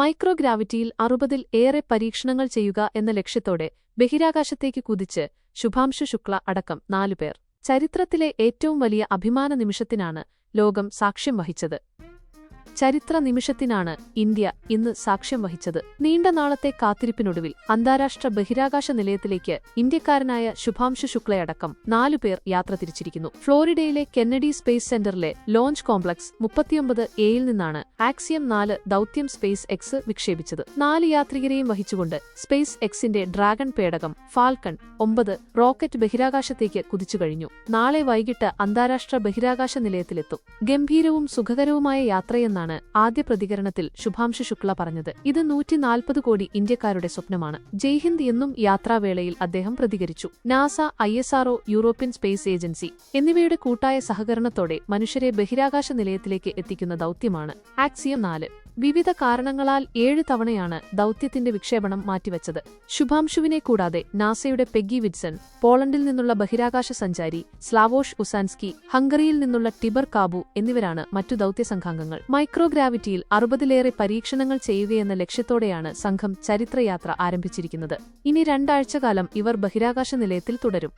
മൈക്രോഗ്രാവിറ്റിയിൽ അറുപതിൽ ഏറെ പരീക്ഷണങ്ങൾ ചെയ്യുക എന്ന ലക്ഷ്യത്തോടെ ബഹിരാകാശത്തേക്ക് കുതിച്ച് ശുഭാംശു ശുക്ല അടക്കം നാലുപേർ ചരിത്രത്തിലെ ഏറ്റവും വലിയ അഭിമാന നിമിഷത്തിനാണ് ലോകം സാക്ഷ്യം വഹിച്ചത്. ചരിത്ര നിമിഷത്തിനാണ് ഇന്ത്യ ഇന്ന് സാക്ഷ്യം വഹിച്ചത്. നീണ്ട നാളത്തെ കാത്തിരിപ്പിനൊടുവിൽ അന്താരാഷ്ട്ര ബഹിരാകാശ നിലയത്തിലേക്ക് ഇന്ത്യക്കാരനായ ശുഭാംശു ശുക്ലയടക്കം നാലുപേർ യാത്ര തിരിച്ചിരിക്കുന്നു. ഫ്ലോറിഡയിലെ കെന്നഡി സ്പേസ് സെന്ററിലെ ലോഞ്ച് കോംപ്ലക്സ് മുപ്പത്തിയൊമ്പത് എയിൽ നിന്നാണ് ആക്സിയം നാല് ദൌത്യം സ്പേസ് എക്സ് വിക്ഷേപിച്ചത്. നാല് യാത്രികരെയും വഹിച്ചുകൊണ്ട് സ്പേസ് എക്സിന്റെ ഡ്രാഗൺ പേടകം ഫാൽക്കൺ ഒമ്പത് റോക്കറ്റ് ബഹിരാകാശത്തേക്ക് കുതിച്ചു കഴിഞ്ഞു. നാളെ വൈകിട്ട് അന്താരാഷ്ട്ര ബഹിരാകാശ നിലയത്തിലെത്തും. ഗംഭീരവും സുഖകരവുമായ യാത്രയെന്നാണ് ആദ്യ പ്രതികരണത്തിൽ ശുഭാംശു ശുക്ല പറഞ്ഞത്. ഇത് നൂറ്റിനാൽപ്പത് കോടി ഇന്ത്യക്കാരുടെ സ്വപ്നമാണ്. ജയ്ഹിന്ദ് എന്നും യാത്രാവേളയിൽ അദ്ദേഹം പ്രതികരിച്ചു. നാസ ഐ യൂറോപ്യൻ സ്പേസ് ഏജൻസി എന്നിവയുടെ കൂട്ടായ സഹകരണത്തോടെ മനുഷ്യരെ ബഹിരാകാശ നിലയത്തിലേക്ക് എത്തിക്കുന്ന ദൌത്യമാണ്. ആക്സിയം നാല്. വിവിധ കാരണങ്ങളാൽ ഏഴ് തവണയാണ് ദൌത്യത്തിന്റെ വിക്ഷേപണം മാറ്റിവച്ചത്. ശുഭാംശുവിനെ കൂടാതെ നാസയുടെ പെഗ്ഗി വിറ്റ്സൺ പോളണ്ടിൽ നിന്നുള്ള ബഹിരാകാശ സഞ്ചാരി സ്ലാവോഷ് ഉസാൻസ്കി ഹംഗറിയിൽ നിന്നുള്ള ടിബർ കാബു എന്നിവരാണ് മറ്റു ദൌത്യ സംഘാംഗങ്ങൾ മൈക്രോഗ്രാവിറ്റിയിൽ അറുപതിലേറെ പരീക്ഷണങ്ങൾ ചെയ്യുകയെന്ന ലക്ഷ്യത്തോടെയാണ് സംഘം ചരിത്രയാത്ര ആരംഭിച്ചിരിക്കുന്നത്. ഇനി രണ്ടാഴ്ച കാലം ഇവർ ബഹിരാകാശ നിലയത്തിൽ തുടരും.